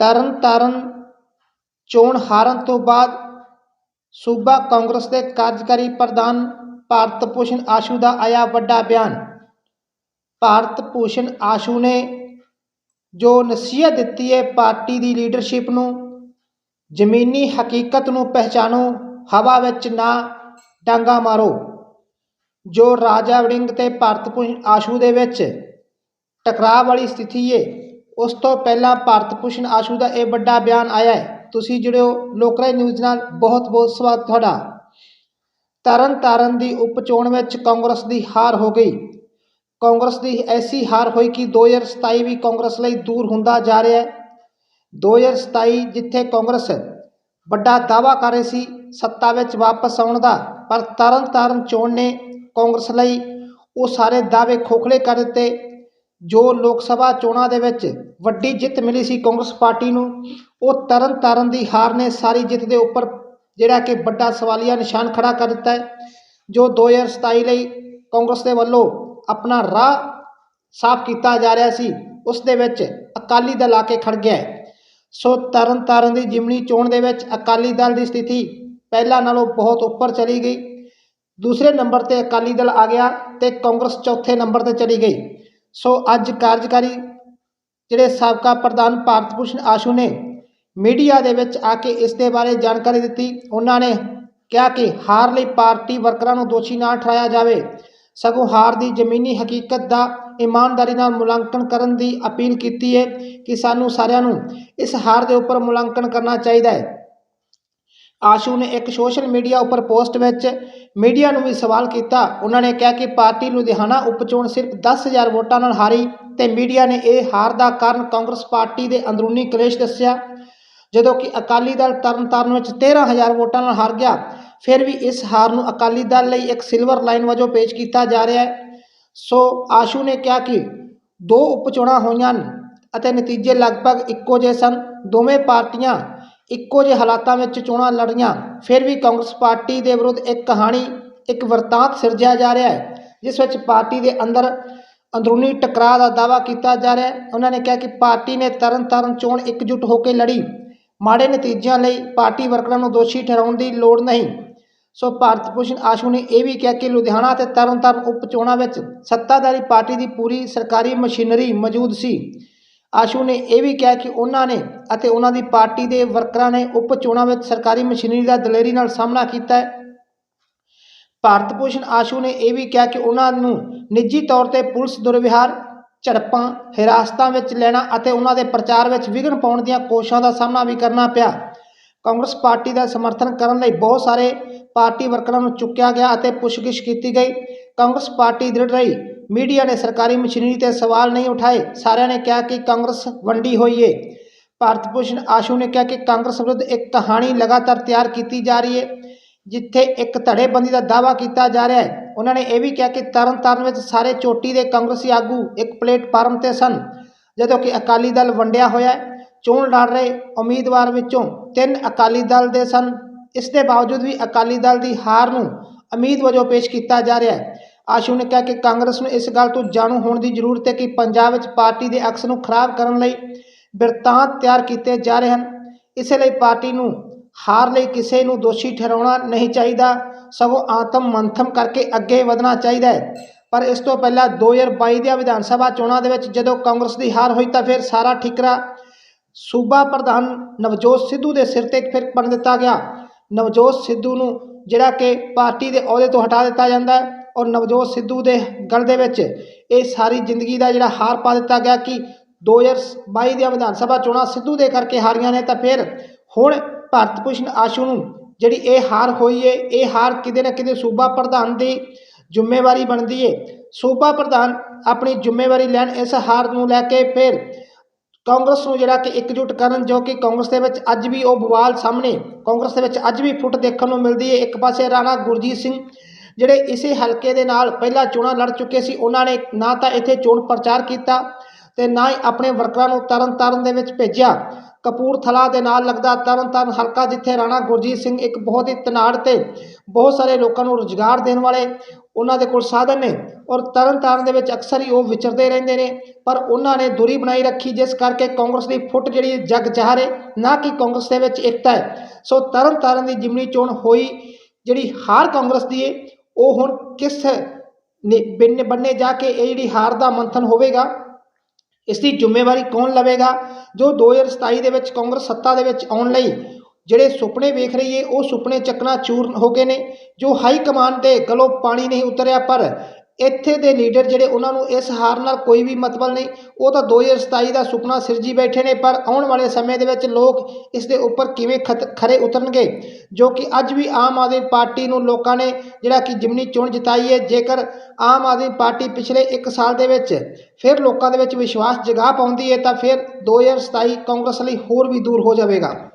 ਤਰਨ ਤਾਰਨ ਚੋਣ ਹਾਰਨ ਤੋਂ ਬਾਅਦ ਸੂਬਾ ਕਾਂਗਰਸ ਦੇ ਕਾਰਜਕਾਰੀ ਪ੍ਰਧਾਨ ਭਾਰਤ ਭੂਸ਼ਣ ਆਸ਼ੂ ਦਾ ਆਇਆ ਵੱਡਾ ਬਿਆਨ। ਭਾਰਤ ਭੂਸ਼ਣ ਆਸ਼ੂ ਨੇ ਜੋ ਨਸੀਹਤ ਦਿੱਤੀ ਹੈ, ਪਾਰਟੀ ਦੀ ਲੀਡਰਸ਼ਿਪ ਨੂੰ, ਜ਼ਮੀਨੀ ਹਕੀਕਤ ਨੂੰ ਪਹਿਚਾਨੋ ਹਵਾ ਵਿੱਚ ਨਾ ਡਾਂਗਾ ਮਾਰੋ। ਜੋ ਰਾਜਾ ਵੜਿੰਗ ਤੇ ਭਾਰਤ ਭੂਸ਼ਣ ਆਸ਼ੂ ਦੇ ਵਿੱਚ ਟਕਰਾਅ ਵਾਲੀ ਸਥਿਤੀ ਹੈ ਉਸ ਤੋਂ ਪਹਿਲਾਂ ਭਾਰਤ ਭੂਸ਼ਣ ਆਸ਼ੂ ਦਾ ਇਹ ਵੱਡਾ ਬਿਆਨ ਆਇਆ ਹੈ। ਤੁਸੀਂ ਜਿਹੜੇ ਹੋ ਲੋਕਰਾਜ ਨਿਊਜ਼ ਨਾਲ। ਬਹੁਤ ਬਹੁਤ ਸਵਾਗਤ ਤੁਹਾਡਾ। ਤਰਨ ਤਾਰਨ ਦੀ ਉਪ ਚੋਣ ਵਿੱਚ ਕਾਂਗਰਸ ਦੀ ਹਾਰ ਹੋ ਗਈ। ਕਾਂਗਰਸ ਦੀ ਐਸੀ ਹਾਰ ਹੋਈ ਕਿ 2027 ਵੀ ਕਾਂਗਰਸ ਲਈ ਦੂਰ ਹੁੰਦਾ ਜਾ ਰਿਹਾ ਹੈ। 2027 ਜਿੱਥੇ ਕਾਂਗਰਸ ਵੱਡਾ ਦਾਅਵਾ ਕਰ ਰਹੀ ਸੀ, ਸੱਤਾ ਵਿੱਚ ਵਾਪਸ ਆਉਣ ਦਾ। ਪਰ ਤਰਨ ਤਾਰਨ ਚੋਣ ਨੇ ਕਾਂਗਰਸ ਲਈ ਉਹ ਸਾਰੇ ਦਾਅਵੇ ਖੋਖਲੇ ਕਰ ਦਿੱਤੇ। ਜੋ ਲੋਕ ਸਭਾ ਚੋਣਾਂ ਦੇ ਵਿੱਚ ਵੱਡੀ ਜਿੱਤ ਮਿਲੀ ਸੀ ਕਾਂਗਰਸ ਪਾਰਟੀ ਨੂੰ, ਉਹ ਤਰਨ ਤਾਰਨ ਦੀ ਹਾਰ ਨੇ ਸਾਰੀ ਜਿੱਤ ਦੇ ਉੱਪਰ ਜਿਹੜਾ ਕਿ ਵੱਡਾ ਸਵਾਲੀਆ ਨਿਸ਼ਾਨ ਖੜਾ ਕਰ ਦਿੱਤਾ ਹੈ, ਜੋ 2027 ਲਈ ਕਾਂਗਰਸ ਦੇ ਵੱਲੋਂ ਆਪਣਾ ਰਾਹ ਸਾਫ਼ ਕੀਤਾ ਜਾ ਰਿਹਾ ਸੀ, ਉਸ ਦੇ ਵਿੱਚ ਅਕਾਲੀ ਦਲ ਆ ਕੇ ਖੜ ਗਿਆ ਹੈ। ਸੋ ਤਰਨ ਤਾਰਨ ਦੀ ਜਿਮਣੀ ਚੋਣ ਦੇ ਵਿੱਚ ਅਕਾਲੀ ਦਲ ਦੀ ਸਥਿਤੀ ਪਹਿਲਾਂ ਨਾਲੋਂ ਬਹੁਤ ਉੱਪਰ ਚਲੀ ਗਈ। ਦੂਸਰੇ ਨੰਬਰ ਤੇ ਅਕਾਲੀ ਦਲ ਆ ਗਿਆ ਤੇ ਕਾਂਗਰਸ ਚੌਥੇ ਨੰਬਰ ਤੇ ਚਲੀ ਗਈ। ਸੋ ਅੱਜ ਕਾਰਜਕਾਰੀ ਜਿਹੜੇ ਸਾਬਕਾ ਪ੍ਰਧਾਨ ਭਾਰਤ ਭੂਸ਼ਣ ਆਸ਼ੂ ਨੇ ਮੀਡੀਆ ਦੇ ਵਿੱਚ ਆ ਕੇ ਇਸ ਦੇ ਬਾਰੇ ਜਾਣਕਾਰੀ ਦਿੱਤੀ। ਉਹਨਾਂ ਨੇ ਕਿਹਾ ਕਿ ਹਾਰ ਲਈ ਪਾਰਟੀ ਵਰਕਰਾਂ ਨੂੰ ਦੋਸ਼ੀ ਨਾ ਠਹਿਰਾਇਆ ਜਾਵੇ। ਸਗੋਂ ਹਾਰ ਦੀ ਜ਼ਮੀਨੀ ਹਕੀਕਤ ਦਾ ਇਮਾਨਦਾਰੀ ਨਾਲ ਮੁਲਾਂਕਣ ਕਰਨ ਦੀ ਅਪੀਲ ਕੀਤੀ ਹੈ ਕਿ ਸਾਨੂੰ ਸਾਰਿਆਂ ਨੂੰ ਇਸ ਹਾਰ ਦੇ ਉੱਪਰ ਮੁਲਾਂਕਣ ਕਰਨਾ ਚਾਹੀਦਾ ਹੈ। ਆਸ਼ੂ ਨੇ ਇੱਕ ਸੋਸ਼ਲ ਮੀਡੀਆ ਉੱਪਰ ਪੋਸਟ ਵਿੱਚ ਮੀਡੀਆ ਨੂੰ ਵੀ ਸਵਾਲ ਕੀਤਾ। ਉਹਨਾਂ ਨੇ ਕਿਹਾ ਕਿ ਪਾਰਟੀ ਲੁਧਿਆਣਾ ਉਪਚੋਣ ਸਿਰਫ 10000 ਵੋਟਾਂ ਨਾਲ ਹਾਰੀ ਤੇ ਮੀਡੀਆ ਨੇ ਇਹ ਹਾਰ ਦਾ ਕਾਰਨ ਕਾਂਗਰਸ ਪਾਰਟੀ ਦੇ ਅੰਦਰੂਨੀ ਕਲੇਸ਼ ਦੱਸਿਆ। ਜਦੋਂ ਕਿ ਅਕਾਲੀ ਦਲ ਤਰਨਤਾਰਨ ਵਿੱਚ 13000 ਵੋਟਾਂ ਨਾਲ ਹਾਰ ਗਿਆ, ਫਿਰ ਵੀ ਇਸ ਹਾਰ ਨੂੰ ਅਕਾਲੀ ਦਲ ਲਈ ਇੱਕ ਸਿਲਵਰ ਲਾਈਨ ਵਜੋਂ ਪੇਸ਼ ਕੀਤਾ ਜਾ ਰਿਹਾ ਹੈ। ਸੋ ਆਸ਼ੂ ਨੇ ਕਿਹਾ ਕਿ ਦੋ ਉਪਚੋਣਾਂ ਹੋਈਆਂ ਹਨ ਅਤੇ ਨਤੀਜੇ ਲਗਭਗ ਇੱਕੋ ਜਿਹੇ ਸਨ। ਦੋਵੇਂ ਪਾਰਟੀਆਂ ਇੱਕੋ ਜਿਹੇ ਹਾਲਾਤਾਂ ਵਿੱਚ ਚੋਣਾਂ ਲੜੀਆਂ, ਫਿਰ ਵੀ ਕਾਂਗਰਸ ਪਾਰਟੀ ਦੇ ਵਿਰੁੱਧ ਇੱਕ ਕਹਾਣੀ, ਇੱਕ ਵਰਤਾਂਤ ਸਿਰਜਿਆ ਜਾ ਰਿਹਾ ਹੈ, ਜਿਸ ਵਿੱਚ ਪਾਰਟੀ ਦੇ ਅੰਦਰ ਅੰਦਰੂਨੀ ਟਕਰਾਅ ਦਾ ਦਾਅਵਾ ਕੀਤਾ ਜਾ ਰਿਹਾ ਹੈ। ਉਹਨਾਂ ਨੇ ਕਿਹਾ ਕਿ ਪਾਰਟੀ ਨੇ ਤਰਨ ਤਾਰਨ ਚੋਣ ਇਕਜੁੱਟ ਹੋ ਕੇ ਲੜੀ। ਮਾੜੇ ਨਤੀਜਿਆਂ ਲਈ ਪਾਰਟੀ ਵਰਕਰਾਂ ਨੂੰ ਦੋਸ਼ੀ ਠਹਿਰਾਉਣ ਦੀ ਲੋੜ ਨਹੀਂ। ਸੋ ਭਾਰਤ ਭੂਸ਼ਣ ਆਸ਼ੂ ਨੇ ਇਹ ਵੀ ਕਿਹਾ ਕਿ ਲੁਧਿਆਣਾ ਤੇ ਤਰਨਤਾਰਨ ਉਪ ਚੋਣਾਂ ਵਿੱਚ ਸੱਤਾਧਾਰੀ ਪਾਰਟੀ ਦੀ ਪੂਰੀ ਸਰਕਾਰੀ ਮਸ਼ੀਨਰੀ ਮੌਜੂਦ ਸੀ। ਆਸ਼ੂ ਨੇ ਇਹ ਵੀ ਕਿਹਾ ਕਿ ਉਹਨਾਂ ਨੇ ਅਤੇ ਉਹਨਾਂ ਦੀ ਪਾਰਟੀ ਦੇ ਵਰਕਰਾਂ ਨੇ ਉਪ ਚੋਣਾਂ ਵਿੱਚ ਸਰਕਾਰੀ ਮਸ਼ੀਨਰੀ ਦਾ ਦਲੇਰੀ ਨਾਲ ਸਾਹਮਣਾ ਕੀਤਾ ਹੈ। ਭਾਰਤ ਭੂਸ਼ਣ ਆਸ਼ੂ ਨੇ ਇਹ ਵੀ ਕਿਹਾ ਕਿ ਉਹਨਾਂ ਨੂੰ ਨਿੱਜੀ ਤੌਰ ਤੇ ਪੁਲਿਸ ਦੁਰਵਿਹਾਰ, ਝੜਪਾਂ, ਹਿਰਾਸਤਾਂ ਵਿੱਚ ਲੈਣਾ ਅਤੇ ਉਹਨਾਂ ਦੇ ਪ੍ਰਚਾਰ ਵਿੱਚ ਵਿਘਨ ਪਾਉਣ ਦੀਆਂ ਕੋਸ਼ਿਸ਼ਾਂ ਦਾ ਸਾਹਮਣਾ ਵੀ ਕਰਨਾ ਪਿਆ। ਕਾਂਗਰਸ ਪਾਰਟੀ ਦਾ ਸਮਰਥਨ ਕਰਨ ਲਈ ਬਹੁਤ ਸਾਰੇ ਪਾਰਟੀ ਵਰਕਰਾਂ ਨੂੰ ਚੁੱਕਿਆ ਗਿਆ ਅਤੇ ਪੁੱਛਗਿੱਛ ਕੀਤੀ ਗਈ। ਕਾਂਗਰਸ ਪਾਰਟੀ ਦ੍ਰਿੜ ਰਹੀ ਮੀਡੀਆ ਨੇ ਸਰਕਾਰੀ ਮਸ਼ੀਨਰੀ ਤੇ ਸਵਾਲ ਨਹੀਂ ਉਠਾਏ। ਸਾਰਿਆਂ ਨੇ ਕਿਹਾ ਕਿ ਕਾਂਗਰਸ ਵੰਡੀ ਹੋਈ ਏ। ਭਾਰਤ ਭੂਸ਼ਣ ਆਸ਼ੂ ਨੇ ਕਿਹਾ ਕਿ ਕਾਂਗਰਸ ਵਿਰੁੱਧ ਇੱਕ ਕਹਾਣੀ ਲਗਾਤਾਰ ਤਿਆਰ ਕੀਤੀ ਜਾ ਰਹੀ ਹੈ ਜਿੱਥੇ ਇੱਕ ਧੜੇਬੰਦੀ ਦਾ ਦਾਅਵਾ ਕੀਤਾ ਜਾ ਰਿਹਾ ਹੈ। ਉਹਨਾਂ ਨੇ ਇਹ ਵੀ ਕਿਹਾ ਕਿ ਤਰਨਤਾਰਨ ਵਿੱਚ ਸਾਰੇ ਚੋਟੀ ਦੇ ਕਾਂਗਰਸੀ ਆਗੂ ਇੱਕ ਪਲੇਟਫਾਰਮ ਤੇ ਸਨ, ਜਦੋਂ ਕਿ ਅਕਾਲੀ ਦਲ ਵੰਡਿਆ ਹੋਇਆ ਹੈ। ਚੋਣ ਲੜ ਰਹੇ ਉਮੀਦਵਾਰ ਵਿੱਚੋਂ ਤਿੰਨ ਅਕਾਲੀ ਦਲ ਦੇ ਸਨ। ਇਸ ਦੇ ਬਾਵਜੂਦ ਵੀ ਅਕਾਲੀ ਦਲ ਦੀ ਹਾਰ ਨੂੰ ਉਮੀਦ ਵਜੋਂ ਪੇਸ਼ ਕੀਤਾ ਜਾ ਰਿਹਾ ਹੈ। ਆਸ਼ੂ ਨੇ ਕਿਹਾ ਕਿ ਕਾਂਗਰਸ ਨੂੰ ਇਸ ਗੱਲ ਤੋਂ ਜਾਣੂ ਹੋਣ ਦੀ ਜ਼ਰੂਰਤ ਹੈ ਕਿ ਪੰਜਾਬ ਵਿੱਚ ਪਾਰਟੀ ਦੇ ਅਕਸ ਨੂੰ ਖਰਾਬ ਕਰਨ ਲਈ ਬਿਰਤਾਂਤ ਤਿਆਰ ਕੀਤੇ ਜਾ ਰਹੇ ਹਨ। ਇਸੇ ਲਈ ਪਾਰਟੀ ਨੂੰ ਹਾਰ ਲਈ ਕਿਸੇ ਨੂੰ ਦੋਸ਼ੀ ਠਹਿਰਾਉਣਾ ਨਹੀਂ ਚਾਹੀਦਾ। ਸਗੋਂ ਆਤਮ ਮੰਥਨ ਕਰਕੇ ਅੱਗੇ ਵਧਣਾ ਚਾਹੀਦਾ ਹੈ। ਪਰ ਇਸ ਤੋਂ ਪਹਿਲਾਂ 2022 ਦੀਆਂ ਵਿਧਾਨ ਸਭਾ ਚੋਣਾਂ ਦੇ ਵਿੱਚ ਜਦੋਂ ਕਾਂਗਰਸ ਦੀ ਹਾਰ ਹੋਈ ਤਾਂ ਫਿਰ ਸਾਰਾ ਠਿਕਰਾ ਸੂਬਾ ਪ੍ਰਧਾਨ ਨਵਜੋਤ ਸਿੱਧੂ ਦੇ ਸਿਰ ਤੇ ਫਿਰ ਬਣ ਦਿੱਤਾ ਗਿਆ। ਨਵਜੋਤ ਸਿੱਧੂ ਨੂੰ ਜਿਹੜਾ ਕਿ ਪਾਰਟੀ ਦੇ ਅਹੁਦੇ ਤੋਂ ਹਟਾ ਦਿੱਤਾ ਜਾਂਦਾ ਹੈ। ਔਰ ਨਵਜੋਤ ਸਿੱਧੂ ਦੇ ਗਲ ਦੇ ਵਿੱਚ ਇਹ ਸਾਰੀ ਜ਼ਿੰਦਗੀ ਦਾ ਜਿਹੜਾ ਹਾਰ ਪਾ ਦਿੱਤਾ ਗਿਆ ਕਿ 2022 ਦੀਆਂ ਵਿਧਾਨ ਸਭਾ ਚੋਣਾਂ ਸਿੱਧੂ ਦੇ ਕਰਕੇ ਹਾਰੀਆਂ ਨੇ ਤਾਂ ਫਿਰ ਹੁਣ ਭਾਰਤ ਭੂਸ਼ਣ ਆਸ਼ੂ ਨੂੰ ਜਿਹੜੀ ਇਹ ਹਾਰ ਹੋਈ ਏ, ਇਹ ਹਾਰ ਕਿਤੇ ਨਾ ਕਿਤੇ ਸੂਬਾ ਪ੍ਰਧਾਨ ਦੀ ਜ਼ਿੰਮੇਵਾਰੀ ਬਣਦੀ ਏ। ਸੂਬਾ ਪ੍ਰਧਾਨ ਆਪਣੀ ਜ਼ਿੰਮੇਵਾਰੀ ਲੈਣ ਇਸ ਹਾਰ ਨੂੰ ਲੈ ਕੇ ਫਿਰ ਕਾਂਗਰਸ ਨੂੰ ਜਿਹੜਾ ਕਿ ਇਕਜੁੱਟ ਕਰਨ ਜੋ ਕਿ ਕਾਂਗਰਸ ਦੇ ਵਿੱਚ ਅੱਜ ਵੀ ਉਹ ਬਵਾਲ ਸਾਹਮਣੇ ਕਾਂਗਰਸ ਦੇ ਵਿੱਚ ਅੱਜ ਵੀ ਫੁੱਟ ਦੇਖਣ ਨੂੰ ਮਿਲਦੀ ਹੈ ਇੱਕ ਪਾਸੇ ਰਾਣਾ ਗੁਰਜੀਤ ਸਿੰਘ ਜਿਹੜੇ ਇਸੇ ਹਲਕੇ ਦੇ ਨਾਲ ਪਹਿਲਾਂ ਚੋਣਾਂ ਲੜ ਚੁੱਕੇ ਸੀ, ਉਹਨਾਂ ਨੇ ਨਾ ਤਾਂ ਇੱਥੇ ਚੋਣ ਪ੍ਰਚਾਰ ਕੀਤਾ ਤੇ ਨਾ ਹੀ ਆਪਣੇ ਵਰਕਰਾਂ ਨੂੰ ਤਰਨ ਤਾਰਨ ਦੇ ਵਿੱਚ ਭੇਜਿਆ। ਕਪੂਰਥਲਾ ਦੇ ਨਾਲ ਲੱਗਦਾ ਤਰਨਤਾਰਨ ਹਲਕਾ, ਜਿੱਥੇ ਰਾਣਾ ਗੁਰਜੀਤ ਸਿੰਘ ਇੱਕ ਬਹੁਤ ਹੀ ਤਨਾੜ ਤੇ ਬਹੁਤ ਸਾਰੇ ਲੋਕਾਂ ਨੂੰ ਰੁਜ਼ਗਾਰ ਦੇਣ ਵਾਲੇ ਉਹਨਾਂ ਦੇ ਕੋਲ ਸਾਧਨ ਨੇ ਔਰ ਤਰਨਤਾਰਨ ਦੇ ਵਿੱਚ ਅਕਸਰ ਹੀ ਉਹ ਵਿਚਰਦੇ ਰਹਿੰਦੇ ਨੇ, ਪਰ ਉਹਨਾਂ ਨੇ ਦੂਰੀ ਬਣਾਈ ਰੱਖੀ, ਜਿਸ ਕਰਕੇ ਕਾਂਗਰਸ ਦੀ ਫੁੱਟ ਜਿਹੜੀ ਜਗ ਜਾਹਰ ਹੈ ਨਾ ਕਿ ਕਾਂਗਰਸ ਦੇ ਵਿੱਚ ਏਕਤਾ ਹੈ। ਸੋ ਤਰਨਤਾਰਨ ਦੀ ਜਿਮਨੀ ਚੋਣ ਹੋਈ, ਜਿਹੜੀ ਹਾਰ ਕਾਂਗਰਸ ਦੀ ਹੈ ਉਹ ਹੁਣ ਕਿਸ ਨੇ, ਬਿੰਨੇ ਬੰਨੇ ਜਾ ਕੇ ਇਹ ਜਿਹੜੀ ਹਾਰ ਦਾ ਮੰਥਨ ਹੋਵੇਗਾ, ਇਸ ਦੀ ਜ਼ਿੰਮੇਵਾਰੀ ਕੌਣ ਲਵੇਗਾ? ਜੋ 2027 ਦੇ ਵਿੱਚ ਕਾਂਗਰਸ ਸੱਤਾ ਦੇ ਵਿੱਚ ਆਉਣ ਲਈ ਜਿਹੜੇ ਸੁਪਨੇ ਵੇਖ ਰਹੀ ਏ, ਉਹ ਸੁਪਨੇ ਚੱਕਣਾ ਚੂਰਨ ਹੋ ਗਏ ਨੇ। ਜੋ ਹਾਈ ਕਮਾਂਡ ਦੇ ਗਲੋਂ ਪਾਣੀ ਨਹੀਂ ਉਤਰਿਆ ਪਰ ਇੱਥੇ ਦੇ ਲੀਡਰ ਜਿਹੜੇ ਉਹਨਾਂ ਨੂੰ ਇਸ ਹਾਰ ਨਾਲ ਕੋਈ ਵੀ ਮਤਲਬ ਨਹੀਂ, ਉਹ ਤਾਂ 2027 ਦਾ ਸੁਪਨਾ ਸਿਰਜੀ ਬੈਠੇ ਨੇ, ਪਰ ਆਉਣ ਵਾਲੇ ਸਮੇਂ ਦੇ ਵਿੱਚ ਲੋਕ ਇਸ ਦੇ ਉੱਪਰ ਕਿਵੇਂ ਖਤ, ਖਰੇ ਉਤਰਨਗੇ? ਜੋ ਕਿ ਅੱਜ ਵੀ ਆਮ ਆਦਮੀ ਪਾਰਟੀ ਨੂੰ ਲੋਕਾਂ ਨੇ ਜਿਹੜਾ ਕਿ ਜਿਮਨੀ ਚੋਣ ਜਿਤਾਈ ਹੈ, ਜੇਕਰ ਆਮ ਆਦਮੀ ਪਾਰਟੀ ਪਿਛਲੇ 1 ਸਾਲ ਦੇ ਵਿੱਚ ਫਿਰ ਲੋਕਾਂ ਦੇ ਵਿੱਚ ਵਿਸ਼ਵਾਸ ਜਗਾ ਪਾਉਂਦੀ ਹੈ, ਤਾਂ ਫਿਰ 2027 ਕਾਂਗਰਸ ਲਈ ਹੋਰ ਵੀ ਦੂਰ ਹੋ ਜਾਵੇਗਾ।